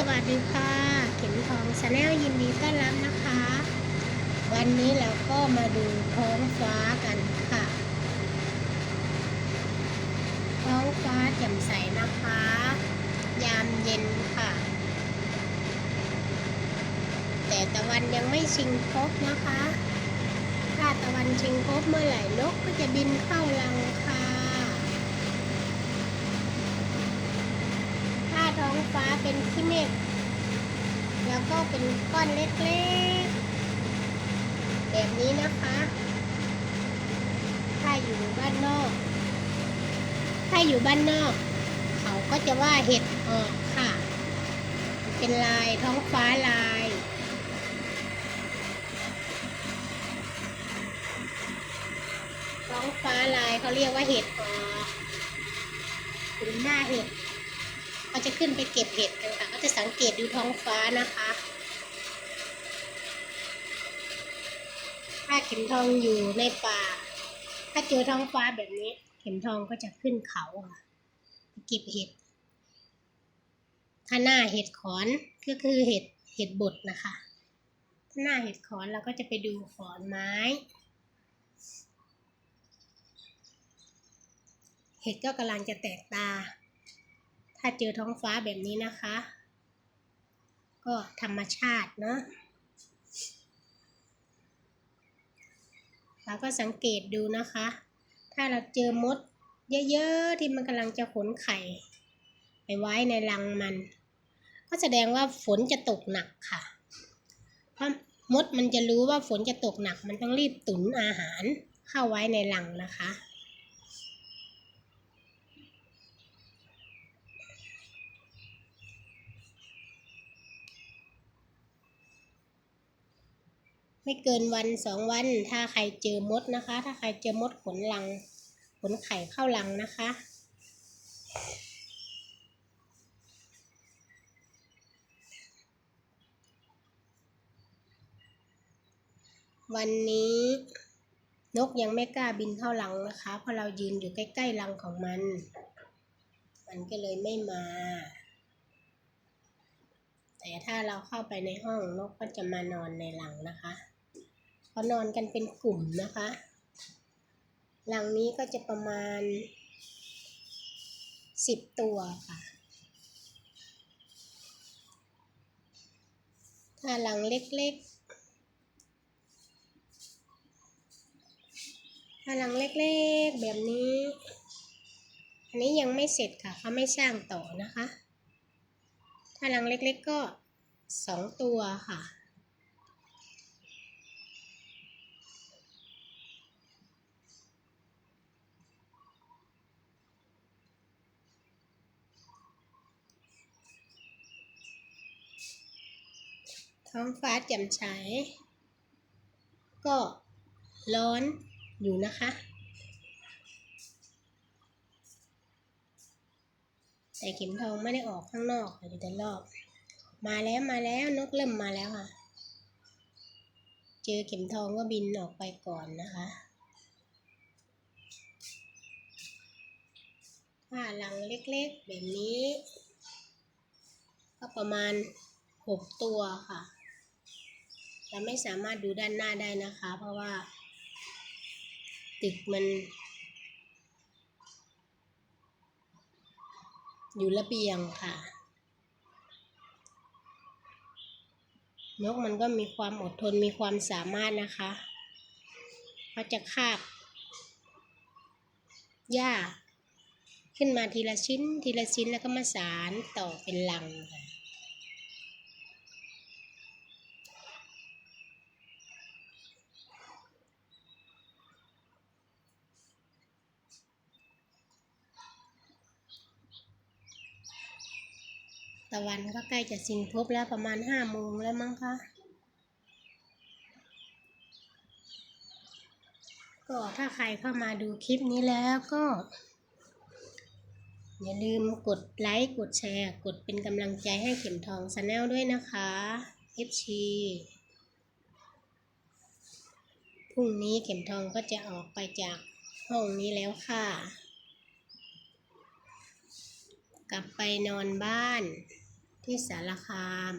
สวัสดีค่ะเข็มทองชาแนลยินดีต้อนรับนะคะ วันนี้เราก็มาดูท้องฟ้ากันค่ะ ท้องฟ้าแจ่มใสนะคะ ยามเย็นค่ะ แต่ตะวันยังไม่ชิงพบนะคะ ถ้าตะวันชิงพบเมื่อไหร่นกก็จะบินเข้ารังค่ะ ถ้า ท้องฟ้าเป็นขี้เมฆแล้วก็เป็นก้อนเล็กๆ แบบนี้นะคะ ถ้าอยู่บ้านนอก ถ้าอยู่บ้านนอก เขาก็จะว่าเห็ดออกค่ะ เป็นลายท้องฟ้าลายท้องฟ้าลายเขาเรียกว่าเห็ดออกหรือหน้าเห็ด เขาจะขึ้นไปเก็บเห็ดกันค่ะเขาจะสังเกตดูท้องฟ้านะคะถ้าเข็มทองอยู่ในป่า ถ้าเจอท้องฟ้าแบบนี้ เข็มทองก็จะขึ้นเขาค่ะไปเก็บเห็ดถ้าหน้าเห็ดขอนก็คือเห็ดเห็ดบดนะคะถ้าหน้าเห็ดขอนเราก็จะไปดูขอนไม้ เห็ดก็กำลังจะแตกตา ถ้าเจอท้องฟ้าแบบนี้นะคะ ก็ธรรมชาติเนาะเราก็สังเกตดูนะคะ ถ้าเราเจอมดเยอะๆที่มันกำลังจะขนไข่ ไปไว้ในรังมัน ก็แสดงว่าฝนจะตกหนักค่ะ เพราะมดมันจะรู้ว่าฝนจะตกหนัก มันต้องรีบตุนอาหารเข้าไว้ในรังนะคะ ไม่เกินวันสองวัน ถ้าใครเจอมดนะคะ ถ้าใครเจอมดขนรัง ขนไข่เข้ารังนะคะ วันนี้นกยังไม่กล้าบินเข้ารังนะคะ เพราะเรายืนอยู่ใกล้ๆรังของมัน มันก็เลยไม่มา แต่ถ้าเราเข้าไปในห้องนกก็จะมานอนในรังนะคะ เขานอนกันเป็นกลุ่มนะคะรังนี้ก็จะประมาณสิบตัวค่ะ ถ้ารังเล็กๆ ถ้ารังเล็กๆ แบบนี้ อันนี้ยังไม่เสร็จค่ะ เขาไม่สร้างต่อนะคะ ถ้ารังเล็กๆก็สองตัวค่ะ ท้องฟ้าแจ่มใสก็ร้อนอยู่นะคะ แต่เข็มทองไม่ได้ออกข้างนอกอยู่แต่รอบ มาแล้วมาแล้วนกเริ่มมาแล้วค่ะ เจอเข็มทองก็บินออกไปก่อนนะคะถ้าลังเล็กๆแบบนี้ ก็ประมาณหกตัวค่ะ เราไม่สามารถดูด้านหน้าได้นะคะ เพราะว่า ตึกมัน อยู่ระเบียงค่ะ นกมันก็มีความอดทนมีความสามารถนะคะเขาจะคาบหญ้าขึ้นมาทีละชิ้นทีละชิ้นแล้วก็มาสารต่อเป็นลังค่ะะวันก็ใกล้จะสิ้นภพแล้วประมาณห้าโมงแล้วมั้งคะก็ถ้าใครเข้ามาดูคลิปนี้แล้วก็ อย่าลืมกดไลค์ กดแชร์ กดเป็นกำลังใจให้เข็มทองชาแนลด้วยนะคะ FC พรุ่งนี้เข็มทองก็จะออกไปจากห้องนี้แล้วค่ะ กลับไปนอนบ้าน ที่สารคาม